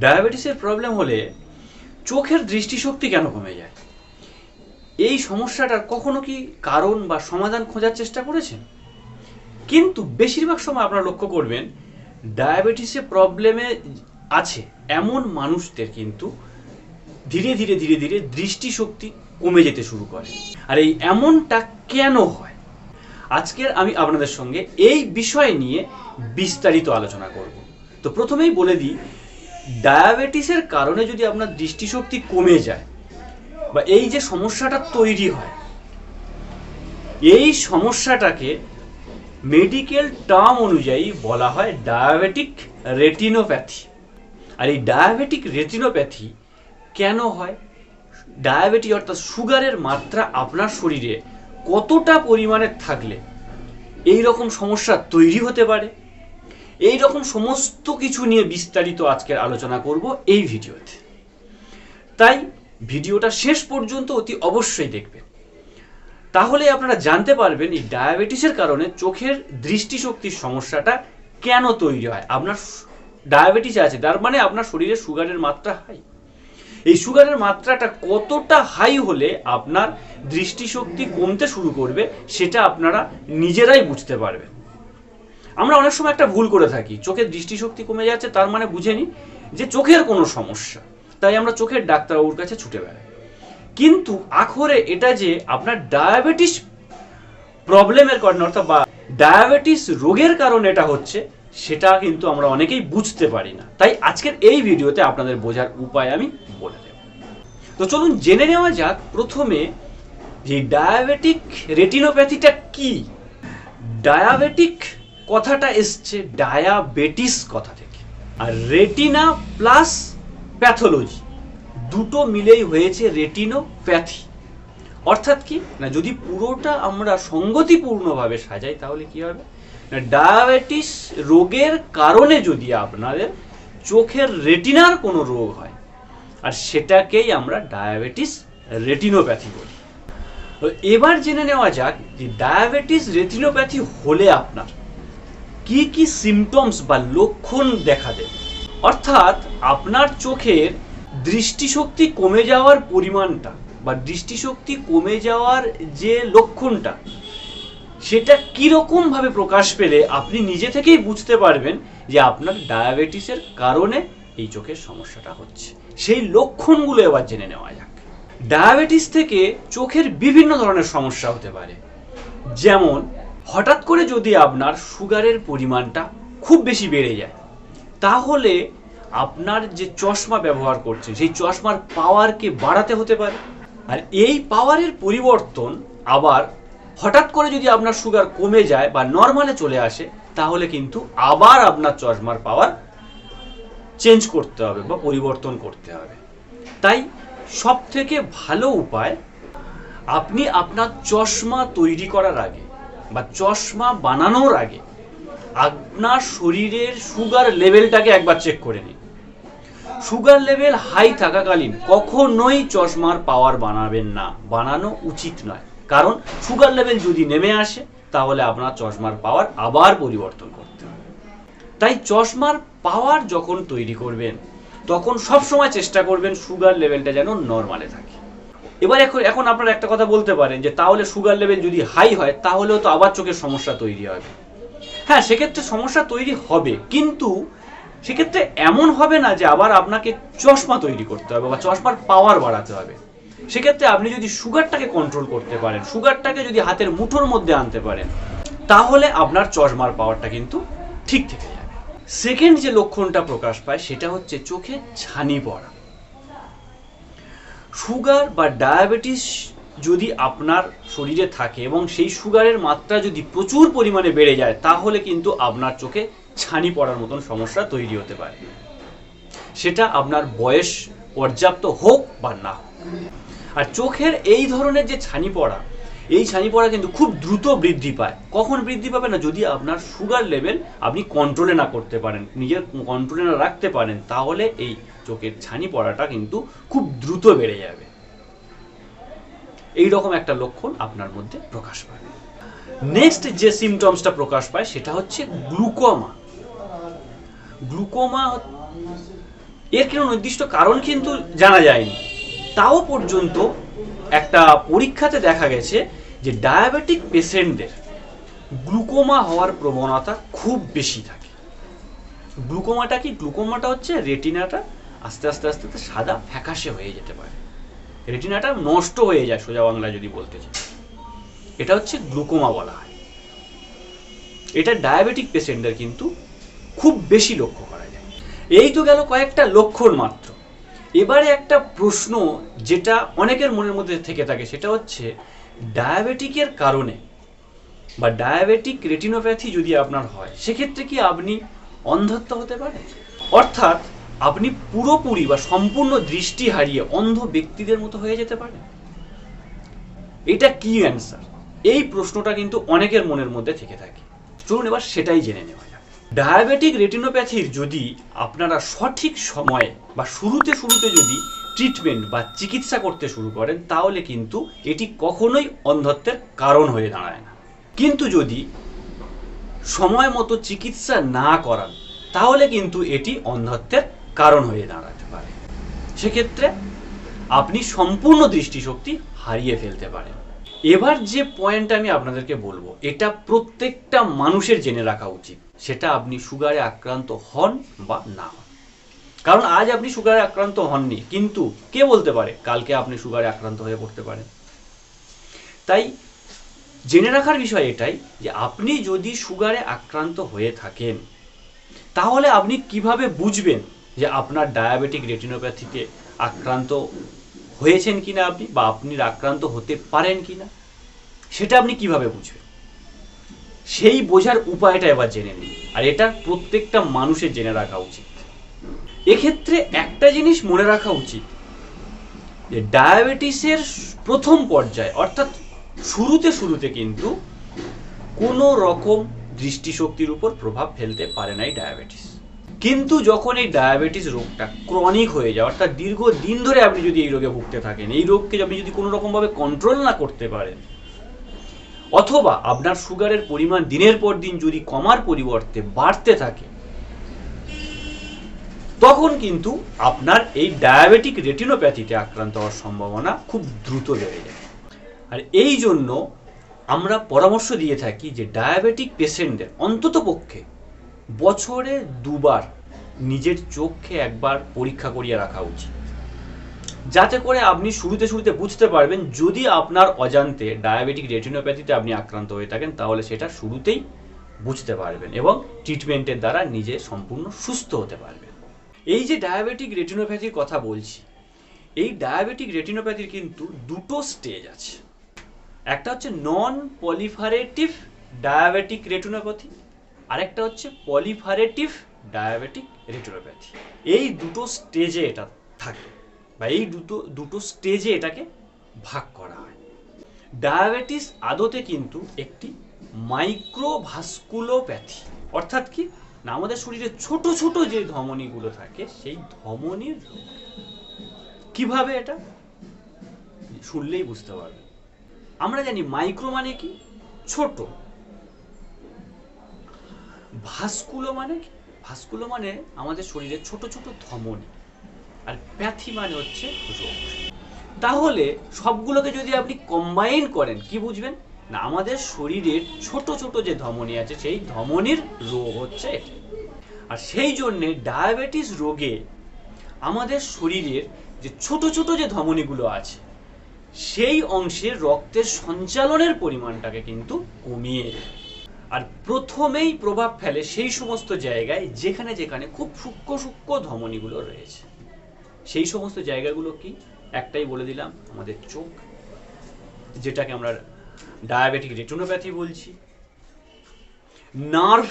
ডায়াবেটিসের প্রবলেম হলে চোখের দৃষ্টিশক্তি কেন কমে যায়? এই সমস্যাটার কখনো কি কারণ বা সমাধান খোঁজার চেষ্টা করেছেন? কিন্তু বেশিরভাগ সময় আপনারা লক্ষ্য করবেন, ডায়াবেটিসে প্রবলেমে আছে এমন মানুষদের কিন্তু ধীরে ধীরে ধীরে ধীরে দৃষ্টিশক্তি কমে যেতে শুরু করে। আর এই এমনটা কেন হয়? আজকের আমি আপনাদের সঙ্গে এই বিষয় নিয়ে বিস্তারিত আলোচনা করব। তো প্রথমেই বলে দিই ডায়াবেটিসের কারণে যদি আপনার দৃষ্টিশক্তি কমে যায় বা এই যে সমস্যাটা তৈরি হয়, এই সমস্যাটাকে মেডিকেল টার্ম অনুযায়ী বলা হয় ডায়াবেটিক রেটিনোপ্যাথি আর এই ডায়াবেটিক রেটিনোপ্যাথি কেন হয়? ডায়াবেটি অর্থাৎ সুগারের মাত্রা আপনার শরীরে কতটা পরিমাণে থাকলে এই রকম সমস্যা তৈরি হতে পারে? এই রকম সমস্ত কিছু নিয়ে বিস্তারিত আজকের আলোচনা করব এই ভিডিওতে। তাই ভিডিওটা শেষ পর্যন্ত অতি অবশ্যই দেখবেন। তাহলে আপনারা জানতে পারবেন এই ডায়াবেটিসের কারণে চোখের দৃষ্টিশক্তির সমস্যাটা কেন তৈরি হয়। আপনার ডায়াবেটিস আছে, তার মানে আপনার শরীরে সুগারের মাত্রা হাই। এই সুগারের মাত্রাটা কতটা হাই হলে আপনার দৃষ্টিশক্তি কমতে শুরু করবে, সেটা আপনারা নিজেরাই বুঝতে পারবেন। আমরা অনেক সময় একটা ভুল করে থাকি। চোখের দৃষ্টিশক্তি কমে যাচ্ছে, তার মানে বুঝে নি যে চোখের কোনো সমস্যা। তাই আমরা চোখের ডাক্তারবাবুর কাছে ছুটে বেড়াই। কিন্তু আখরে এটা যে আপনার ডায়াবেটিস প্রবলেমের কারণে অর্থাৎ বা ডায়াবেটিস রোগের কারণে এটা হচ্ছে, সেটা কিন্তু আমরা অনেকেই বুঝতে পারি না। তাই আজকের এই ভিডিওতে আপনাদের বোঝার উপায় আমি বলে দেব। তো চলুন জেনে নেওয়া যাক প্রথমে যে ডায়াবেটিক রেটিনোপ্যাথিটা কি? ডায়াবেটিক কথাটা এসছে ডায়াবেটিস কথা থেকে। আর রেটিনা প্লাস প্যাথোলজি দুটো মিলেই হয়েছে রেটিনোপ্যাথি অর্থাৎ কি? না, যদি পুরোটা আমরা সঙ্গতিপূর্ণভাবে সাজাই, তাহলে কি হবে? না ডায়াবেটিস রোগের কারণে যদি আপনাদের চোখের রেটিনার কোনো রোগ হয়, আর সেটাকেই আমরা ডায়াবেটিস রেটিনোপ্যাথি বলি। এবার জেনে নেওয়া যাক যে ডায়াবেটিস রেটিনোপ্যাথি হলে আপনার কি কি সিমটমস বা লক্ষণ দেখা দেবে অর্থাৎ আপনার চোখের দৃষ্টিশক্তি কমে যাওয়ার পরিমাণটা বা দৃষ্টিশক্তি কমে যাওয়ার যে লক্ষণটা, সেটা কীরকম ভাবে প্রকাশ পেলে আপনি নিজে থেকেই বুঝতে পারবেন যে আপনার ডায়াবেটিসের কারণে এই চোখের সমস্যাটা হচ্ছে। সেই লক্ষণগুলো এবার জেনে নেওয়া যাক। ডায়াবেটিস থেকে চোখের বিভিন্ন ধরনের সমস্যা হতে পারে। যেমন হঠাৎ করে যদি আপনার সুগারের পরিমাণটা খুব বেশি বেড়ে যায়, তাহলে আপনার যে চশমা ব্যবহার করছেন, সেই চশমার পাওয়ারকে বাড়াতে হতে পারে। আর এই পাওয়ারের পরিবর্তন আবার হঠাৎ করে যদি আপনার সুগার কমে যায় বা নর্মালে চলে আসে, তাহলে কিন্তু আবার আপনার চশমার পাওয়ার চেঞ্জ করতে হবে বা পরিবর্তন করতে হবে। তাই সব থেকে ভালো উপায়, আপনি আপনার চশমা তৈরি করার আগে বা চশমা বানানোর আগে আপনার শরীরের সুগার লেভেলটাকে একবার চেক করে নিন। সুগার লেভেল হাই থাকাকালীন কখনোই চশমার পাওয়ার বানাবেন না। বানানো উচিত নয়। কারণ সুগার লেভেল যদি নেমে আসে, তাহলে আপনার চশমার পাওয়ার আবার পরিবর্তন করতে হবে। তাই চশমার পাওয়ার যখন তৈরি করবেন, তখন সব সময় চেষ্টা করবেন সুগার লেভেলটা যেন নর্মালে থাকে। এবার এখন এখন আপনারা একটা কথা বলতে পারেন যে তাহলে সুগার লেভেল যদি হাই হয়, তাহলেও তো আবার চোখের সমস্যা তৈরি হবে। হ্যাঁ সেক্ষেত্রে সমস্যা তৈরি হবে, কিন্তু সেক্ষেত্রে এমন হবে না যে আবার আপনাকে চশমা তৈরি করতে হবে বা চশমার পাওয়ার বাড়াতে হবে। সেক্ষেত্রে আপনি যদি সুগারটাকে কন্ট্রোল করতে পারেন সুগারটাকে যদি হাতের মুঠোর মধ্যে আনতে পারেন, তাহলে আপনার চশমার পাওয়ারটা কিন্তু ঠিক থেকে যাবে। সেকেন্ড যে লক্ষণটা প্রকাশ পায়, সেটা হচ্ছে চোখে ছানি পড়া। সুগার বা ডায়াবেটিস যদি আপনার শরীরে থাকে এবং সেই সুগারের মাত্রা যদি প্রচুর পরিমাণে বেড়ে যায়, তাহলে কিন্তু আপনার চোখে ছানি পড়ার মতন সমস্যা তৈরি হতে পারে। সেটা আপনার বয়স পর্যাপ্ত হোক বা না হোক। আর চোখের এই ধরনের যে ছানি পড়া, এই ছানি পড়া কিন্তু খুব দ্রুত বৃদ্ধি পায়। কখন বৃদ্ধি পাবে না? যদি আপনার সুগার লেভেল আপনি কন্ট্রোলে না করতে পারেন, নিজের কন্ট্রোলে না রাখতে পারেন, তাহলে এই চোখের ছানি পড়াটা কিন্তু খুব দ্রুত বেড়ে যাবে। এই রকম একটা লক্ষণ আপনার মধ্যে প্রকাশ পায়। নেক্সট যে সিমটমসটা প্রকাশ পায় সেটা হচ্ছে গ্লুকোমা গ্লুকোমা এর কোনো নির্দিষ্ট কারণ কিন্তু জানা যায়নি। তাও পর্যন্ত একটা পরীক্ষাতে দেখা গেছে যে ডায়াবেটিক পেশেন্টদের গ্লুকোমা হওয়ার প্রবণতা খুব বেশি থাকে। গ্লুকোমাটা কি? গ্লুকোমাটা হচ্ছে রেটিনাটা আস্তে আস্তে আস্তে আস্তে সাদা ফ্যাকাশে হয়ে যেতে পারে। রেটিনাটা নষ্ট হয়ে যায় সোজা বাংলায় যদি বলতে চাই। এটা হচ্ছে গ্লুকোমা বলা হয়। এটা ডায়াবেটিক পেশেন্টদের কিন্তু খুব বেশি লক্ষ্য করা যায়। এই তো গেল কয়েকটা লক্ষণ মাত্র। এবারে একটা প্রশ্ন যেটা অনেকের মনের মধ্যে থেকে থাকে, সেটা হচ্ছে ডায়াবেটিকের কারণে বা ডায়াবেটিক রেটিনোপ্যাথি যদি আপনার হয়, সেক্ষেত্রে কি আপনি অন্ধত্ব হতে পারে অর্থাৎ আপনি পুরোপুরি বা সম্পূর্ণ দৃষ্টি হারিয়ে অন্ধ ব্যক্তিদের মতো হয়ে যেতে পারে এটা কি অ্যান্সার এই প্রশ্নটা কিন্তু অনেকের মনের মধ্যে থেকে থাকে। চলুন এবার সেটাই জেনে নেওয়া যাক। ডায়াবেটিক রেটিনোপ্যাথির যদি আপনারা সঠিক সময়ে বা শুরুতে শুরুতে যদি ট্রিটমেন্ট বা চিকিৎসা করতে শুরু করেন, তাহলে কিন্তু এটি কখনোই অন্ধত্বের কারণ হয়ে দাঁড়ায় না। কিন্তু যদি সময় মতো চিকিৎসা না করান, তাহলে কিন্তু এটি অন্ধত্বের কারণ হয়ে দাঁড়াতে পারে। সেক্ষেত্রে আপনি সম্পূর্ণ দৃষ্টিশক্তি হারিয়ে ফেলতে পারেন। এবার যে পয়েন্ট আমি আপনাদেরকে বলব, এটা প্রত্যেকটা মানুষের জেনে রাখা উচিত, সেটা আপনি সুগারে আক্রান্ত হন বা না হন। কারণ আজ আপনি সুগারে আক্রান্ত হননি, কিন্তু কে বলতে পারে, কালকে আপনি সুগারে আক্রান্ত হয়ে পড়তে পারেন। তাই জেনে রাখার বিষয় এটাই যে আপনি যদি সুগারে আক্রান্ত হয়ে থাকেন, তাহলে আপনি কীভাবে বুঝবেন যে আপনার ডায়াবেটিক রেটিনোপ্যাথিতে আক্রান্ত হয়েছেন কিনা আপনি বা আপনি আক্রান্ত হতে পারেন কিনা, সেটা আপনি কীভাবে বুঝবেন? সেই বোঝার উপায়টা এবার জেনে নিন। আর এটা প্রত্যেকটা মানুষের জেনে রাখা উচিত। এক্ষেত্রে একটা জিনিস মনে রাখা উচিত, যে ডায়াবেটিসের প্রথম পর্যায়ে, অর্থাৎ শুরুতে শুরুতে কিন্তু কোনো রকম দৃষ্টিশক্তির উপর প্রভাব ফেলতে পারে না এই ডায়াবেটিস। কিন্তু যখন এই ডায়াবেটিস রোগটা ক্রনিক হয়ে যায়, অর্থাৎ দীর্ঘ দিন ধরে আপনি যদি এই রোগে ভুগতে থাকেন, এই রোগকে আপনি যদি কোনো রকমভাবে কন্ট্রোল না করতে পারেন, অথবা আপনার সুগারের পরিমাণ দিনের পর দিন যদি কমার পরিবর্তে বাড়তে থাকে, তখন কিন্তু আপনার এই ডায়াবেটিক রেটিনোপ্যাথিতে আক্রান্ত হওয়ার সম্ভাবনা খুব দ্রুত বেড়ে যায়। আর এই জন্য আমরা পরামর্শ দিয়ে থাকি যে ডায়াবেটিক পেশেন্টদের অন্তত পক্ষে বছরে দুবার নিজের চোখে একবার পরীক্ষা করিয়ে রাখা উচিত। যাতে করে আপনি শুরুতে শুরুতে বুঝতে পারবেন, যদি আপনার অজান্তে ডায়াবেটিক রেটিনোপ্যাথিতে আপনি আক্রান্ত হয়ে থাকেন, তাহলে সেটা শুরুতেই বুঝতে পারবেন এবং ট্রিটমেন্টের দ্বারা নিজে সম্পূর্ণ সুস্থ হতে পারবেন। এই যে ডায়াবেটিক রেটিনোপ্যাথির কথা বলছি, এই ডায়াবেটিক রেটিনোপ্যাথির কিন্তু দুটো স্টেজ আছে। একটা হচ্ছে নন পলিফারেটিভ ডায়াবেটিক রেটিনোপ্যাথি আরেকটা হচ্ছে পলিফারেটিভ ডায়াবেটিক রেটিনোপ্যাথি। এই দুটো স্টেজে এটা থাকে। বা এই দুটো দুটো স্টেজে এটাকে ভাগ করা হয়। ডায়াবেটিস আদতে কিন্তু একটি মাইক্রোভাস্কুলোপ্যাথি। অর্থাৎ কি? না, আমাদের শরীরে ছোট ছোট যে ধমনীগুলো থাকে, সেই ধমনীর কীভাবে এটা? শুনলেই বুঝতে পারবে আমরা জানি মাইক্রো মানে কি? ছোট। ভাস্কুলো মানে ভাস্কুলো মানে আমাদের শরীরে ছোট ছোট ধমনী। আর প্যাথি মানে হচ্ছে রোগ। তাহলে সবগুলোকে যদি আপনি কম্বাইন করেন, কি বুঝবেন? না, আমাদের শরীরের ছোট ছোট যে ধমনী আছে, সেই ধমনীর রোগ হচ্ছে আর সেই জন্যে ডায়াবেটিস রোগে আমাদের শরীরের যে ছোট ছোট যে ধমনীগুলো আছে, সেই অংশে রক্তের সঞ্চালনের পরিমাণটাকে কিন্তু কমিয়ে। আর প্রথমেই প্রভাব ফেলে সেই সমস্ত জায়গায় যেখানে যেখানে খুব সূক্ষ্ম সূক্ষ্ম ধমনীগুলো রয়েছে। সেই সমস্ত জায়গাগুলো কি? একটাই বলে দিলাম, আমাদের চোখ, যেটাকে আমরা ডায়াবেটিক রেটিনোপ্যাথি বলছি। নার্ভ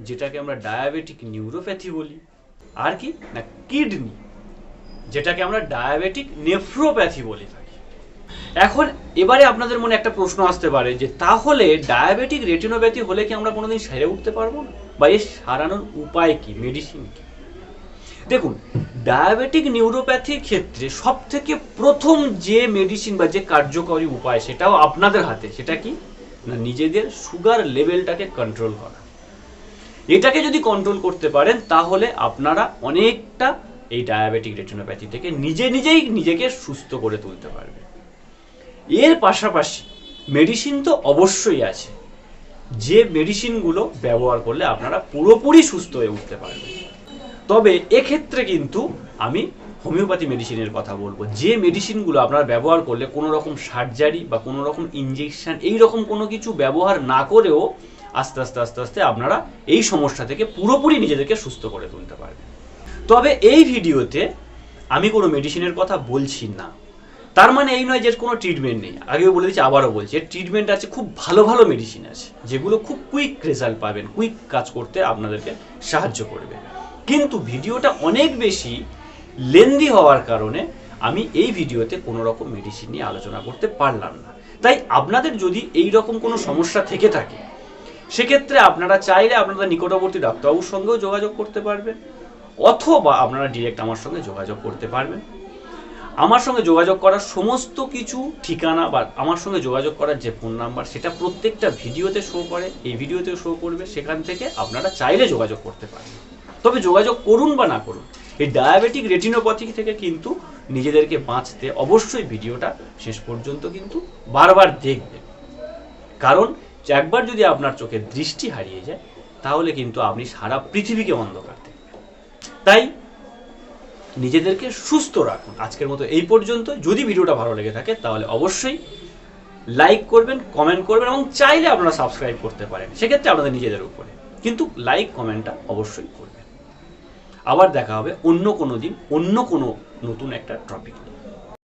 যেটাকে আমরা ডায়াবেটিক নিউরোপ্যাথি বলি। আর কি? না কিডনি যেটাকে আমরা ডায়াবেটিক নেফ্রোপ্যাথি বলে। থাকি এখন এবারে আপনাদের মনে একটা প্রশ্ন আসতে পারে যে, তাহলে ডায়াবেটিক রেটিনোপ্যাথি হলে কি আমরা কোনোদিন সেরে উঠতে পারব না? বা এর সারানোর উপায় কি? মেডিসিন কি? দেখুন ডায়াবেটিক নিউরোপ্যাথির ক্ষেত্রে সব থেকে প্রথম যে মেডিসিন বা যে কার্যকরী উপায় সেটাও আপনাদের হাতে, সেটা কি? না, নিজেদের সুগার লেভেলটাকে কন্ট্রোল করা। এটাকে যদি কন্ট্রোল করতে পারেন, তাহলে আপনারা অনেকটা এই ডায়াবেটিক রেটিনোপ্যাথি থেকে নিজে নিজেই নিজেকে সুস্থ করে তুলতে পারবে এর পাশাপাশি মেডিসিন তো অবশ্যই আছে। যে মেডিসিনগুলো ব্যবহার করলে আপনারা পুরোপুরি সুস্থ হয়ে উঠতে পারবেন। তবে এক্ষেত্রে কিন্তু আমি হোমিওপ্যাথি মেডিসিনের কথা বলব। যে মেডিসিনগুলো আপনারা ব্যবহার করলে কোনো রকম সার্জারি বা কোনো রকম ইঞ্জেকশান এই রকম কোনো কিছু ব্যবহার না করেও আস্তে আস্তে আস্তে আস্তে আপনারা এই সমস্যা থেকে পুরোপুরি নিজেদেরকে সুস্থ করে তুলতে পারবেন। তবে এই ভিডিওতে আমি কোনো মেডিসিনের কথা বলছি না। তার মানে এই নয় যে কোনো ট্রিটমেন্ট নেই। আগেও বলে দিচ্ছি আবারও বলছি, এর ট্রিটমেন্ট আছে, খুব ভালো ভালো মেডিসিন আছে, যেগুলো খুব কুইক রেজাল্ট পাবেন কুইক কাজ করতে আপনাদেরকে সাহায্য করবে। কিন্তু ভিডিওটা অনেক বেশি লেন্দি হওয়ার কারণে আমি এই ভিডিওতে কোনো রকম মেডিসিন নিয়ে আলোচনা করতে পারলাম না। তাই আপনাদের যদি এই রকম কোনো সমস্যা থেকে থাকে, সেক্ষেত্রে আপনারা চাইলে আপনারা নিকটবর্তী ডাক্তারবাবুর সঙ্গেও যোগাযোগ করতে পারবেন, অথবা আপনারা ডিরেক্ট আমার সঙ্গে যোগাযোগ করতে পারবেন। আমার সঙ্গে যোগাযোগ করার সমস্ত কিছু ঠিকানা বা আমার সঙ্গে যোগাযোগ করার যে ফোন নাম্বার, সেটা প্রত্যেকটা ভিডিওতে শো করে, এই ভিডিওতে শো করবে, সেখান থেকে আপনারা চাইলে যোগাযোগ করতে পারেন। তবে যোগাযোগ করুন বা না করুন, এই ডায়াবেটিক রেটিনোপ্যাথি থেকে কিন্তু নিজেদেরকে বাঁচতে অবশ্যই ভিডিওটা শেষ পর্যন্ত কিন্তু বারবার দেখবেন। কারণ, একবার যদি আপনার চোখের দৃষ্টি হারিয়ে যায়, তাহলে কিন্তু আপনি সারা পৃথিবীকে অন্ধকার তাই নিজেদেরকে সুস্থ রাখুন। আজকের মতো এই পর্যন্ত। যদি ভিডিওটা ভালো লেগে থাকে, তাহলে অবশ্যই লাইক করবেন কমেন্ট করবেন এবং চাইলে আপনারা সাবস্ক্রাইব করতে পারেন। সেক্ষেত্রে আপনাদের নিজেদের উপরে। কিন্তু লাইক কমেন্টটা অবশ্যই করবেন। আবার দেখা হবে অন্য কোনো দিন, অন্য কোনো নতুন একটা টপিক নিয়ে।